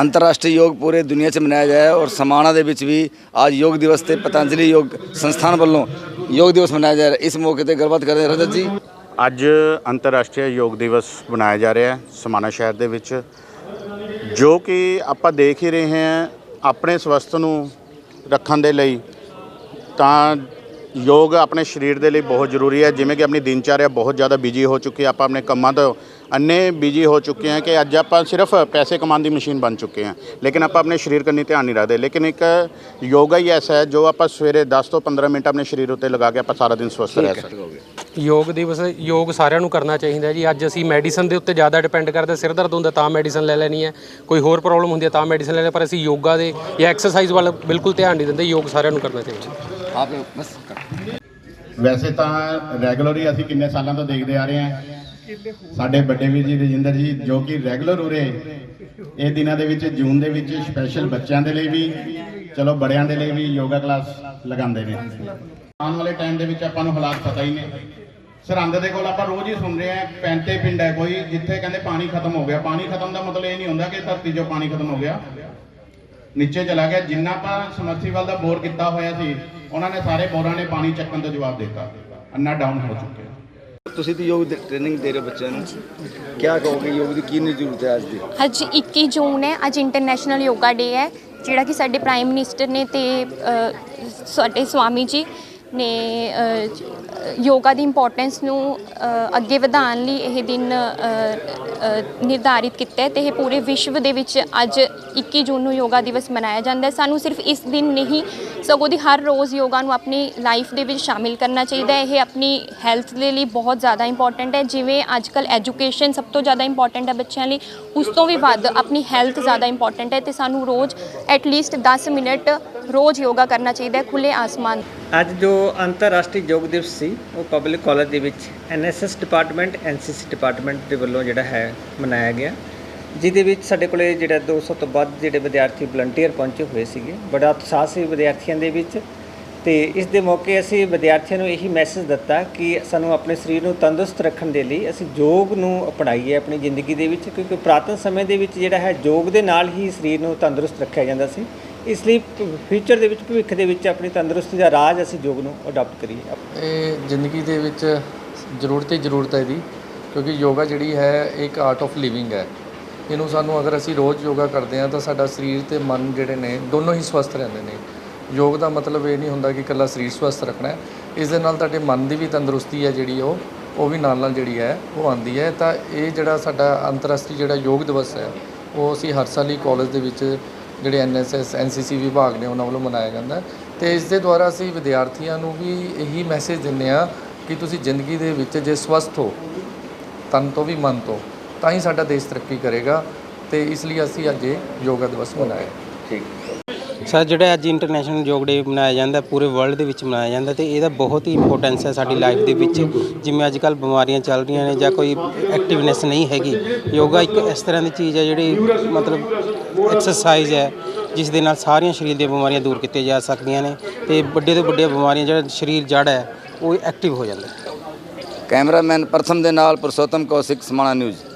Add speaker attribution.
Speaker 1: ਅੰਤਰਰਾਸ਼ਟਰੀ ਯੋਗ ਪੂਰੇ ਦੁਨੀਆ 'ਚ ਮਨਾਇਆ ਜਾਇਆ ਔਰ ਸਮਾਣਾ ਦੇ ਵਿੱਚ ਵੀ ਅੱਜ ਯੋਗ ਦਿਵਸ ਤੇ ਪਤੰਜਲੀ ਯੋਗ ਸੰਸਥਾਨ ਵੱਲੋਂ ਯੋਗ ਦਿਵਸ ਮਨਾਇਆ ਜਾ ਰਿਹਾ ਇਸ ਮੌਕੇ ਤੇ ਗੱਲਬਾਤ ਕਰਦੇ ਹਾਂ ਰਜਤ ਜੀ।
Speaker 2: ਅੱਜ ਅੰਤਰਰਾਸ਼ਟਰੀ ਯੋਗ ਦਿਵਸ ਮਨਾਇਆ ਜਾ ਰਿਹਾ ਹੈ ਸਮਾਣਾ ਸ਼ਹਿਰ ਦੇ ਵਿੱਚ, ਜੋ ਕਿ ਆਪਾਂ ਦੇਖ ਹੀ ਰਹੇ ਹਾਂ ਆਪਣੇ ਸਵਸਥ ਨੂੰ ਰੱਖਣ ਦੇ ਲਈ, ਤਾਂ ਯੋਗ ਆਪਣੇ ਸਰੀਰ ਦੇ ਲਈ ਬਹੁਤ ਜ਼ਰੂਰੀ ਹੈ। ਜਿਵੇਂ ਕਿ ਆਪਣੀ ਦਿਨਚਾਰਿਆ ਬਹੁਤ ਜ਼ਿਆਦਾ ਬਿਜ਼ੀ ਹੋ ਚੁੱਕੀ ਹੈ। ਆਪਾਂ ਆਪਣੇ ਕੰਮਾਂ ਤੋਂ ਅੰਨੇ ਬਿਜ਼ੀ ਹੋ ਚੁੱਕੇ ਹਾਂ ਕਿ ਅੱਜ ਆਪਾਂ ਸਿਰਫ ਪੈਸੇ ਕਮਾਉਣ ਦੀ ਮਸ਼ੀਨ ਬਣ ਚੁੱਕੇ ਹਾਂ ਲੇਕਿਨ ਆਪਾਂ ਆਪਣੇ ਸਰੀਰ ਕੰਨੀ ਧਿਆਨ ਨਹੀਂ ਰੱਖਦੇ। ਲੇਕਿਨ ਇੱਕ ਯੋਗਾ ਹੀ ਐਸਾ ਹੈ ਜੋ ਆਪਾਂ ਸਵੇਰੇ 10 ਤੋਂ 15 ਮਿੰਟ ਆਪਣੇ ਸਰੀਰ ਉੱਤੇ ਲਗਾ ਕੇ ਆਪਾਂ ਸਾਰਾ ਦਿਨ ਸਵਸਥ ਰਹਿ ਸਕਦੇ
Speaker 3: ਯੋਗ ਦਿਵਸ ਯੋਗ ਸਾਰਿਆਂ ਨੂੰ ਕਰਨਾ ਚਾਹੀਦਾ ਜੀ। ਅੱਜ ਅਸੀਂ ਮੈਡੀਸਨ ਦੇ ਉੱਤੇ ਜ਼ਿਆਦਾ ਡਿਪੈਂਡ ਕਰਦੇ ਸਿਰ ਦਰਦ ਹੁੰਦਾ ਤਾਂ ਮੈਡੀਸਨ ਲੈ ਲੈਣੀ ਹੈ। ਕੋਈ ਹੋਰ ਪ੍ਰੋਬਲਮ ਹੁੰਦੀ ਹੈ ਤਾਂ ਮੈਡੀਸਨ ਲੈ ਲੈ ਪਰ ਅਸੀਂ ਯੋਗਾ ਦੇ ਜਾਂ ਐਕਸਰਸਾਈਜ਼ ਵੱਲ ਬਿਲਕੁਲ ਧਿਆਨ ਨਹੀਂ ਦਿੰਦੇ। ਯੋਗ ਸਾਰਿਆਂ ਨੂੰ ਕਰਨਾ ਚਾਹੀਦਾ
Speaker 1: ਆਪ ਬਸ
Speaker 2: ਵੈਸੇ ਤਾਂ ਰੈਗੂਲਰ ਹੀ ਅਸੀਂ ਕਿੰਨੇ ਸਾਲਾਂ ਤੋਂ ਦੇਖਦੇ ਆ ਰਹੇ ਹਾਂ। ਸਾਡੇ ਵੱਡੇ ਵੀਰ ਜੀ ਰਜਿੰਦਰ ਜੀ, ਜੋ ਕਿ ਰੈਗੂਲਰ ਉਰੇ ਇਹ ਦਿਨਾਂ ਦੇ ਵਿੱਚ, ਜੂਨ ਦੇ ਵਿੱਚ ਸਪੈਸ਼ਲ ਬੱਚਿਆਂ ਦੇ ਲਈ ਵੀ, ਚਲੋ ਬੜਿਆਂ ਦੇ ਲਈ ਵੀ ਯੋਗਾ ਕਲਾਸ ਲਗਾਉਂਦੇ ਨੇ। ਆਉਣ ਵਾਲੇ ਟਾਈਮ ਦੇ ਵਿੱਚ ਆਪਾਂ ਨੂੰ ਹਾਲਾਤ ਪਤਾ ਹੀ ਨੇ। ਸਰਹੰਦ ਦੇ ਕੋਲ ਆਪਾਂ ਰੋਜ਼ ਹੀ ਸੁਣ ਰਹੇ ਹਾਂ, ਪੈਂਤੇ ਪਿੰਡ ਹੈ ਕੋਈ, ਜਿੱਥੇ ਕਹਿੰਦੇ ਪਾਣੀ ਖਤਮ ਹੋ ਗਿਆ। ਪਾਣੀ ਖਤਮ ਦਾ ਮਤਲਬ ਇਹ ਨਹੀਂ ਹੁੰਦਾ ਕਿ ਧਰਤੀ 'ਚੋਂ ਪਾਣੀ ਖਤਮ ਹੋ ਗਿਆ। ਨੀਚੇ ਚਲਾ ਗਿਆ। ਜਿੰਨਾ ਆਪਾਂ ਸਮਰਸੀਬਲ ਦਾ ਬੋਰ ਕੀਤਾ ਹੋਇਆ ਸੀ, ਉਹਨਾਂ ਨੇ ਸਾਰੇ ਬੋਰਾਂ ਨੇ ਪਾਣੀ ਚੱਕਣ ਦਾ ਜਵਾਬ ਦਿੱਤਾ। ਅੰਨਾ ਡਾਊਨ ਹੋ ਚੁੱਕਿਆ।
Speaker 1: ਤੁਸੀਂ ਤੇ ਯੋਗ ਟ੍ਰੇਨਿੰਗ ਦੇ ਰਹੇ ਹੋ ਬੱਚਿਆਂ ਨੂੰ। ਕੀ ਕਹੋਗੇ ਯੋਗ ਦੀ, ਕੀ ਜ਼ਰੂਰਤ ਹੈ ਅੱਜ ਦੀ?
Speaker 4: ਅੱਜ 21 ਜੂਨ ਹੈ, ਅੱਜ ਇੰਟਰਨੈਸ਼ਨਲ ਯੋਗਾ ਡੇ ਹੈ, ਜਿਹੜਾ ਕਿ ਸਾਡੇ ਪ੍ਰਾਈਮ ਮਿਨਿਸਟਰ ਨੇ ਤੇ ਸਾਡੇ ਸਵਾਮੀ ਜੀ ਨੇ ਯੋਗਾ ਦੀ ਇੰਪੋਰਟੈਂਸ ਨੂੰ ਅੱਗੇ ਵਧਾਉਣ ਲਈ ਇਹ ਦਿਨ ਨਿਰਧਾਰਿਤ ਕੀਤਾ ਹੈ ਤੇ ਇਹ ਪੂਰੇ ਵਿਸ਼ਵ ਦੇ ਵਿੱਚ ਅੱਜ 21 ਜੂਨ ਨੂੰ ਯੋਗਾ ਦਿਵਸ ਮਨਾਇਆ ਜਾਂਦਾ ਹੈ। ਸਾਨੂੰ ਸਿਰਫ ਇਸ ਦਿਨ ਨਹੀਂ, ਸਗੋਂ ਦੀ ਹਰ ਰੋਜ਼ ਯੋਗਾ ਨੂੰ ਆਪਣੀ ਲਾਈਫ ਦੇ ਵਿੱਚ ਸ਼ਾਮਿਲ ਕਰਨਾ ਚਾਹੀਦਾ ਹੈ। ਇਹ ਆਪਣੀ ਹੈਲਥ ਦੇ ਲਈ ਬਹੁਤ ਜ਼ਿਆਦਾ ਇੰਪੋਰਟੈਂਟ ਹੈ। ਜਿਵੇਂ ਅੱਜ ਕੱਲ ਐਜੂਕੇਸ਼ਨ ਸਭ ਤੋਂ ਜ਼ਿਆਦਾ ਇੰਪੋਰਟੈਂਟ ਹੈ ਬੱਚਿਆਂ ਲਈ, ਉਸ ਤੋਂ ਵੀ ਵੱਧ ਆਪਣੀ ਹੈਲਥ ਜ਼ਿਆਦਾ ਇੰਪੋਰਟੈਂਟ ਹੈ ਤੇ ਸਾਨੂੰ ਰੋਜ਼ ਐਟਲੀਸਟ 10 ਮਿੰਟ ਰੋਜ਼ ਯੋਗਾ ਕਰਨਾ ਚਾਹੀਦਾ ਹੈ ਖੁੱਲੇ ਆਸਮਾਨ
Speaker 5: ਅੱਜ ਜੋ ਅੰਤਰਰਾਸ਼ਟਰੀ ਯੋਗ ਦਿਵਸ ਸੀ, ਉਹ ਪਬਲਿਕ ਕਾਲਜ ਦੇ ਵਿੱਚ ਐਨਐਸਐਸ ਡਿਪਾਰਟਮੈਂਟ ਐਨਸੀਸੀ ਡਿਪਾਰਟਮੈਂਟ ਦੇ ਵੱਲੋਂ ਜਿਹੜਾ ਹੈ ਮਨਾਇਆ ਗਿਆ। ਜਿਹਦੇ ਵਿੱਚ ਸਾਡੇ ਕੋਲੇ ਜਿਹੜਾ 200 ਤੋਂ ਵੱਧ ਜਿਹੜੇ ਵਿਦਿਆਰਥੀ ਵਲੰਟੀਅਰ ਪਹੁੰਚੇ ਹੋਏ ਸੀਗੇ, ਬੜਾ ਉਤਸ਼ਾਹ ਸੀ ਵਿਦਿਆਰਥੀਆਂ ਦੇ ਵਿੱਚ ਤੇ ਇਸ ਦੇ ਮੌਕੇ ਅਸੀਂ ਵਿਦਿਆਰਥੀਆਂ ਨੂੰ ਇਹੀ ਮੈਸੇਜ ਦਿੱਤਾ ਕਿ ਸਾਨੂੰ ਆਪਣੇ ਸਰੀਰ ਨੂੰ ਤੰਦਰੁਸਤ ਰੱਖਣ ਦੇ ਲਈ ਅਸੀਂ ਯੋਗ ਨੂੰ ਅਪਣਾਈਏ ਆਪਣੀ ਜ਼ਿੰਦਗੀ ਦੇ ਵਿੱਚ, ਕਿਉਂਕਿ ਪੁਰਾਤਨ ਸਮੇਂ ਦੇ ਵਿੱਚ ਜਿਹੜਾ ਹੈ ਯੋਗ ਦੇ ਨਾਲ ਹੀ ਸਰੀਰ ਨੂੰ ਤੰਦਰੁਸਤ ਰੱਖਿਆ ਜਾਂਦਾ ਸੀ। ਇਸ ਲਈ ਫਿਊਚਰ ਦੇ ਵਿੱਚ, ਭਵਿੱਖ ਦੇ ਵਿੱਚ ਆਪਣੀ ਤੰਦਰੁਸਤੀ ਦਾ ਰਾਜ ਅਸੀਂ ਯੋਗ ਨੂੰ ਅਡਾਪਟ ਕਰੀਏ।
Speaker 6: ਇਹ ਜ਼ਿੰਦਗੀ ਦੇ ਵਿੱਚ ਜ਼ਰੂਰਤ ਹੀ ਜ਼ਰੂਰਤ ਹੈ ਇਹਦੀ, ਕਿਉਂਕਿ ਯੋਗਾ ਜਿਹੜੀ ਹੈ ਇੱਕ ਆਰਟ ਆਫ ਲਿਵਿੰਗ ਹੈ। ਇਹਨੂੰ ਸਾਨੂੰ ਅਗਰ ਅਸੀਂ ਰੋਜ਼ ਯੋਗਾ ਕਰਦੇ ਹਾਂ ਤਾਂ ਸਾਡਾ ਸਰੀਰ ਤੇ ਮਨ ਜਿਹੜੇ ਨੇ ਦੋਨੋਂ ਹੀ ਸਵਸਥ ਰਹਿੰਦੇ ਨੇ। ਯੋਗ ਦਾ ਮਤਲਬ ਇਹ ਨਹੀਂ ਹੁੰਦਾ ਕਿ ਇਕੱਲਾ ਸਰੀਰ ਸਵਸਥ ਰੱਖਣਾ ਹੈ। ਇਸ ਦੇ ਨਾਲ ਤੁਹਾਡੇ ਮਨ ਦੀ ਵੀ ਤੰਦਰੁਸਤੀ ਹੈ ਜਿਹੜੀ ਉਹ ਉਹ ਵੀ ਨਾਲ ਨਾਲ ਜਿਹੜੀ ਹੈ, ਉਹ ਆਉਂਦੀ ਹੈ। ਤਾਂ ਇਹ ਜਿਹੜਾ ਸਾਡਾ ਅੰਤਰਰਾਸ਼ਟਰੀ ਜਿਹੜਾ ਯੋਗ ਦਿਵਸ ਹੈ, ਉਹ ਅਸੀਂ ਹਰ ਸਾਲ ਹੀ ਕਾਲਜ ਦੇ ਵਿੱਚ ਜਿਹੜੇ ਐਨਐਸਐਸ ਐਨਸੀਸੀ ਵਿਭਾਗ ਨੇ ਉਹਨਾਂ ਵੱਲੋਂ ਮਨਾਇਆ ਜਾਂਦਾ ਹੈ। ਤੇ ਇਸ ਦੇ ਦੁਆਰਾ ਅਸੀਂ ਵਿਦਿਆਰਥੀਆਂ ਨੂੰ ਵੀ ਇਹੀ ਮੈਸੇਜ ਦਿੰਦੇ ਆ ਕਿ ਤੁਸੀਂ ਜ਼ਿੰਦਗੀ ਦੇ ਵਿੱਚ ਜੇ ਸਵਸਥ ਹੋ, ਤਨ ਤੋਂ ਵੀ ਮਨ ਤੋਂ ਤਾਂ ਹੀ ਸਾਡਾ ਦੇਸ਼ ਤਰੱਕੀ ਕਰੇਗਾ ਤੇ ਇਸ ਲਈ ਅਸੀਂ ਅੱਜ ਇਹ ਯੋਗਾ ਦਿਵਸ ਮਨਾਇਆ
Speaker 7: ਸਰ ਜਿਹੜਾ ਅੱਜ ਇੰਟਰਨੈਸ਼ਨਲ ਯੋਗ ਡੇ ਮਨਾਇਆ ਜਾਂਦਾ ਪੂਰੇ ਵਰਲਡ ਦੇ ਵਿੱਚ ਮਨਾਇਆ ਜਾਂਦਾ ਤੇ ਇਹਦਾ ਬਹੁਤ ਹੀ ਇੰਪੋਰਟੈਂਸ ਹੈ ਸਾਡੀ ਲਾਈਫ ਦੇ ਵਿੱਚ। ਜਿਵੇਂ ਅੱਜ ਕੱਲ ਬਿਮਾਰੀਆਂ ਚੱਲ ਰਹੀਆਂ ਨੇ ਜਾਂ ਕੋਈ ਐਕਟਿਵਨੈਸ ਨਹੀਂ ਹੈਗੀ। ਯੋਗਾ ਇੱਕ ਇਸ ਤਰ੍ਹਾਂ ਦੀ ਚੀਜ਼ ਹੈ ਜਿਹੜੀ ਮਤਲਬ ਐਕਸਰਸਾਈਜ਼ ਹੈ ਜਿਸ ਦੇ ਨਾਲ ਸਾਰੀਆਂ ਸਰੀਰ ਦੀਆਂ ਬਿਮਾਰੀਆਂ ਦੂਰ ਕੀਤੀਆਂ ਜਾ ਸਕਦੀਆਂ ਨੇ ਤੇ ਵੱਡੇ ਤੋਂ ਵੱਡੀਆਂ ਬਿਮਾਰੀਆਂ ਜਿਹੜਾ ਸਰੀਰ ਜੜ ਹੈ ਉਹ ਐਕਟਿਵ ਹੋ ਜਾਂਦਾ
Speaker 1: ਕੈਮਰਾਮੈਨ ਪ੍ਰਥਮ ਦੇ ਨਾਲ ਪੁਰਸ਼ੋਤਮ ਕੌਸ਼ਿਕ ਸਮਾਣਾ ਨਿਊਜ਼।